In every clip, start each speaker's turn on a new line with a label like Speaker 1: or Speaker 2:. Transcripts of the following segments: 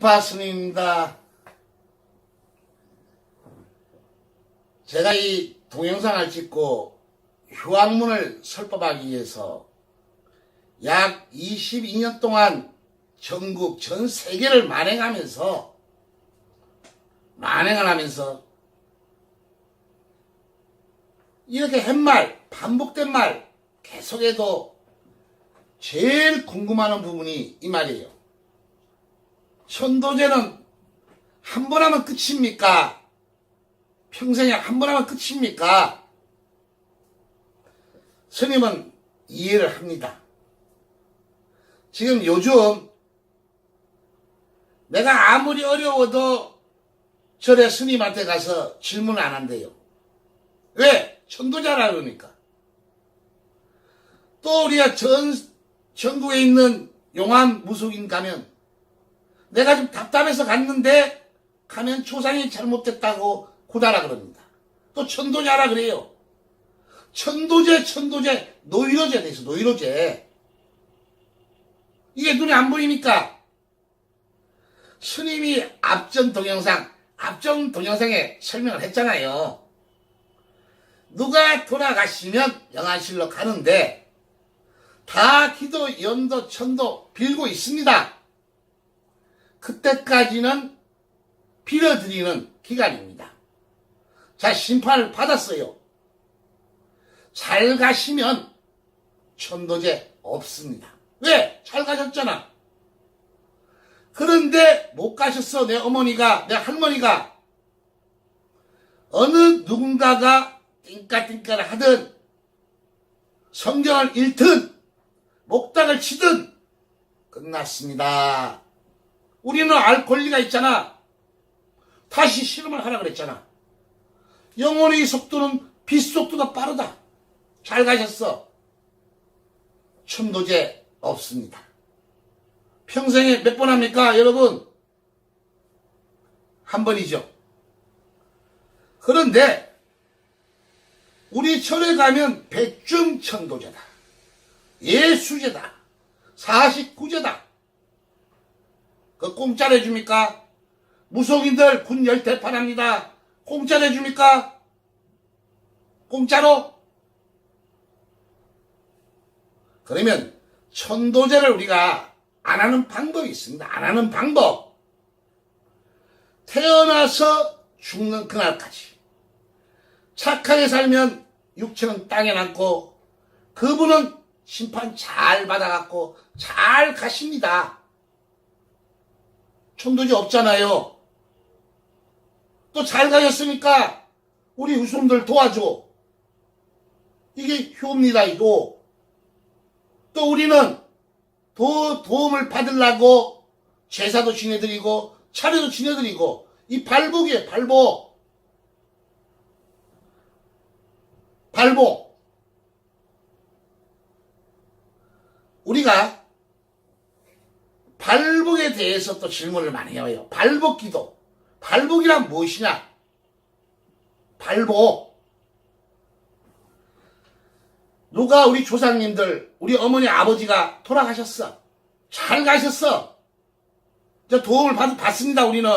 Speaker 1: 일파 스님입니다. 제가 이 동영상을 찍고 휴학문을 설법하기 위해서 약 22년 동안 전국 전 세계를 만행하면서 만행을 하면서 이렇게 햇말 반복된 말 계속해도 제일 궁금하는 부분이 이 말이에요. 천도제는 한 번 하면 끝입니까? 평생에 한 번 하면 끝입니까? 스님은 이해를 합니다. 지금 요즘 내가 아무리 어려워도 절에 스님한테 가서 질문 안 한대요. 왜? 천도자라 그러니까. 또 우리가 전, 전국에 있는 용암 무속인 가면 내가 좀 답답해서 갔는데 가면 초상이 잘못됐다고 고다라 그럽니다. 또 천도자라 그래요. 천도제, 천도제, 노이로제 돼있어, 노이로제. 이게 눈에 안 보이니까 스님이 앞전 동영상, 앞전 동영상에 설명을 했잖아요. 누가 돌아가시면 영안실로 가는데 다 기도, 연도, 천도 빌고 있습니다. 그때까지는 빌어드리는 기간입니다. 자, 심판을 받았어요. 잘 가시면 천도제 없습니다. 왜? 잘 가셨잖아. 그런데 못 가셨어. 내 어머니가, 내 할머니가. 어느 누군가가 띵까띵까를 하든 성경을 읽든 목닥을 치든 끝났습니다. 우리는 알 권리가 있잖아. 다시 실험을 하라 그랬잖아. 영혼의 속도는 빛 속도가 빠르다. 잘 가셨어. 천도제 없습니다. 평생에 몇 번 합니까, 여러분? 한 번이죠. 그런데 우리 절에 가면 백중천도제다. 예수제다. 사십구제다. 그 공짜로 해줍니까? 무속인들 군 열대파랍니다. 공짜로 해줍니까? 공짜로? 그러면 천도제를 우리가 안 하는 방법이 있습니다. 안 하는 방법. 태어나서 죽는 그날까지. 착하게 살면 육체는 땅에 남고 그분은 심판 잘 받아갖고 잘 가십니다. 천도제 없잖아요. 또 잘 가셨으니까 우리 후손들 도와줘. 이게 효입니다, 이거. 또 우리는 도, 도움을 받으려고 제사도 지내드리고 차례도 지내드리고 이 발복이에요, 발복. 발복. 우리가 발복에 대해서 또 질문을 많이 해요. 발복 기도. 발복이란 무엇이냐? 발복. 누가 우리 조상님들, 우리 어머니 아버지가 돌아가셨어. 잘 가셨어. 저 도움을 받, 받습니다, 우리는.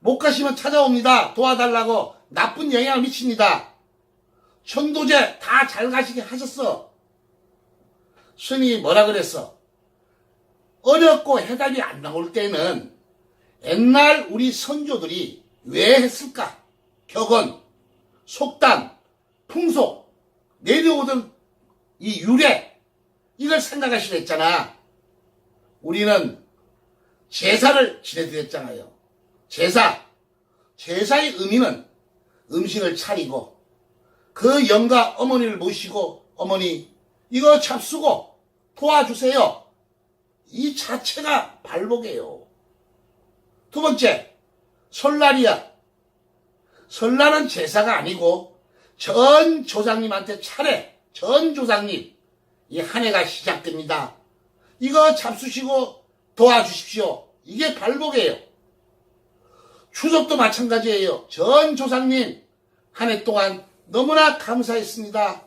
Speaker 1: 못 가시면 찾아옵니다. 도와달라고. 나쁜 영향을 미칩니다. 천도제 다 잘 가시게 하셨어. 스님이 뭐라 그랬어? 어렵고 해답이 안 나올 때는 옛날 우리 선조들이 왜 했을까? 격언, 속담, 풍속, 내려오던 이 유래, 이걸 생각하시라 했잖아. 우리는 제사를 지내드렸잖아요. 제사. 제사의 의미는 음식을 차리고 그 영가 어머니를 모시고 어머니 이거 잡수고 도와주세요. 이 자체가 발복이에요. 두 번째, 설날이야. 설날은 제사가 아니고 전 조상님한테 차례, 전 조상님 이 한 해가 시작됩니다. 이거 잡수시고 도와주십시오. 이게 발복이에요. 추석도 마찬가지예요. 전 조상님 한 해 동안 너무나 감사했습니다.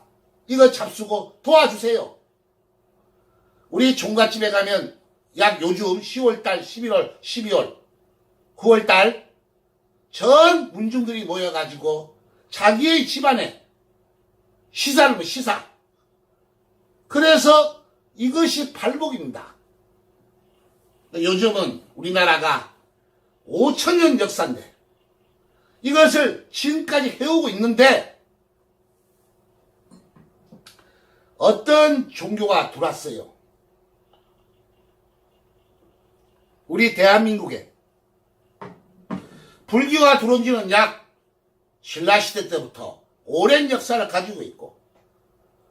Speaker 1: 이거 잡수고 도와주세요. 우리 종갓집에 가면 약 요즘 10월달, 11월, 12월 9월달 전 문중들이 모여가지고 자기의 집안에 시사를 뭐 시사. 그래서 이것이 발복입니다. 요즘은 우리나라가 5천년 역사인데 이것을 지금까지 해오고 있는데 어떤 종교가 들어왔어요. 우리 대한민국에 불교가 들어온 지는 약 신라시대 때부터 오랜 역사를 가지고 있고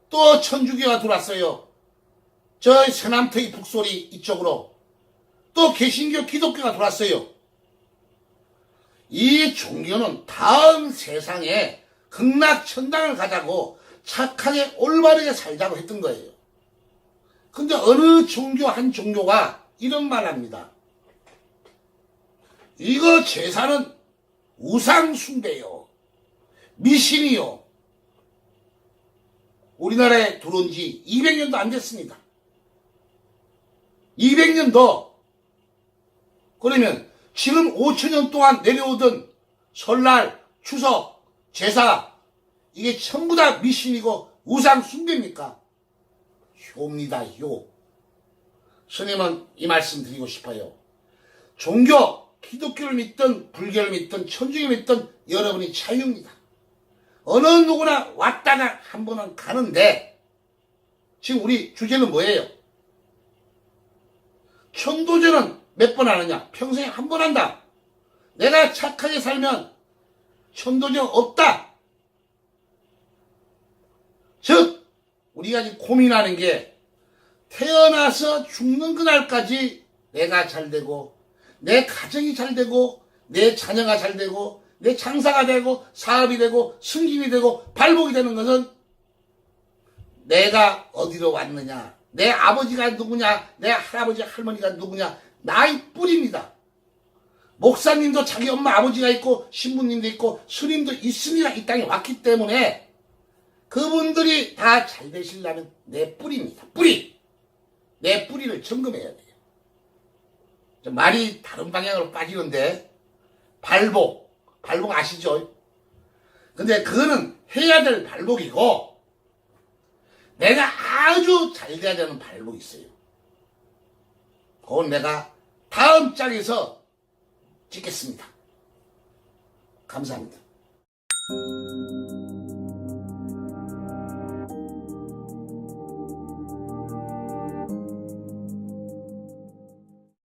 Speaker 1: 또 천주교가 들어왔어요. 저 서남터의 북소리 이쪽으로 또 개신교 기독교가 들어왔어요. 이 종교는 다음 세상에 극락천당을 가자고 착하게 올바르게 살자고 했던 거예요. 근데 어느 종교 한 종교가 이런 말 합니다. 이거 제사는 우상숭배요. 미신이요. 우리나라에 들어온 지 200년도 안 됐습니다. 200년도. 그러면 지금 5천년 동안 내려오던 설날, 추석, 제사, 이게 전부 다 미신이고 우상 숭배입니까? 효입니다, 효. 스님은 이 말씀 드리고 싶어요. 종교, 기독교를 믿든 불교를 믿든 천주교를 믿든 여러분이 자유입니다. 어느 누구나 왔다가 한 번은 가는데 지금 우리 주제는 뭐예요? 천도제는 몇 번 하느냐? 평생에 한 번 한다. 내가 착하게 살면 천도제 없다. 즉 우리가 지금 고민하는 게 태어나서 죽는 그날까지 내가 잘 되고 내 가정이 잘 되고 내 자녀가 잘 되고 내 장사가 되고 사업이 되고 승진이 되고 발복이 되는 것은 내가 어디로 왔느냐 내 아버지가 누구냐 내 할아버지 할머니가 누구냐 나의 뿌리입니다. 목사님도 자기 엄마 아버지가 있고 신부님도 있고 스님도 있으니까 이 땅에 왔기 때문에 그분들이 다 잘 되시려면 내 뿌리입니다. 뿌리! 내 뿌리를 점검해야 좀 말이 다른 방향으로 빠지는데 발복 발복 아시죠? 근데 그거는 해야 될 발복이고 내가 아주 잘 돼야 되는 발복이 있어요. 그건 내가 다음 장에서 찍겠습니다. 감사합니다.